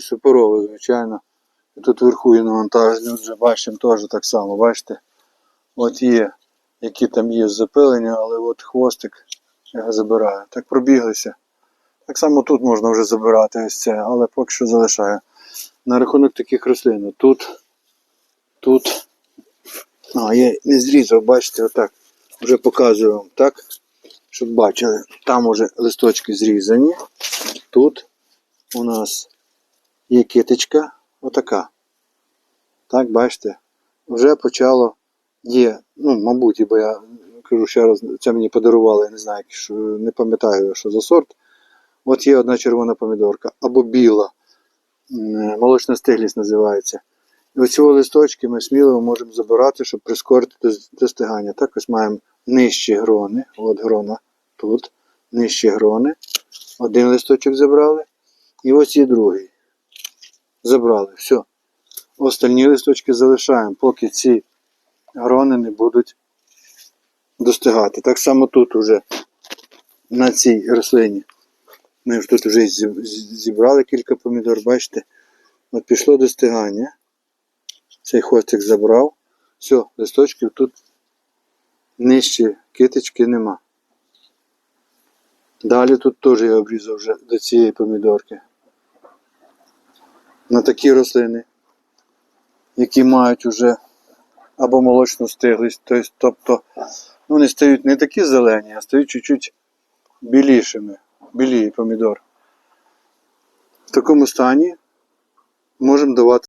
роботі супорово, звичайно. І тут вверху є навантаження, вже бачимо теж так само, бачите? От є, які там є запилення, але от хвостик я його забираю. Так пробіглися. Так само тут можна вже забирати ось це, але поки що залишаю. На рахунок таких рослин. Тут, тут. А, я не зрізав, бачите, отак. Вже показую вам, так? Щоб бачили. Там уже листочки зрізані. Тут у нас є китичка, отака. Так, бачите, вже почало є, ну, мабуть, бо я кажу ще раз, це мені подарували, не знаю, що, не пам'ятаю, що за сорт. От є одна червона помідорка, або біла, молочна стиглість називається. І оці листочки ми сміливо можемо забирати, щоб прискорити достигання. Так ось маємо нижчі грони, от грона тут, нижчі грони. Один листочок забрали. І ось є другий. Забрали. Все. Остальні листочки залишаємо, поки ці грони не будуть достигати. Так само тут уже на цій рослині. Ми ж тут вже зі- зі- зібрали кілька помідор, бачите? От пішло достигання. Цей хвостик забрав. Все, листочків тут нижче китички нема. Далі тут теж я обрізав вже до цієї помідорки. На такі рослини, які мають уже або молочну стиглість, тобто ну, вони стають не такі зелені, а стають чуть-чуть білішими. Біліє помідор. В такому стані можемо давати.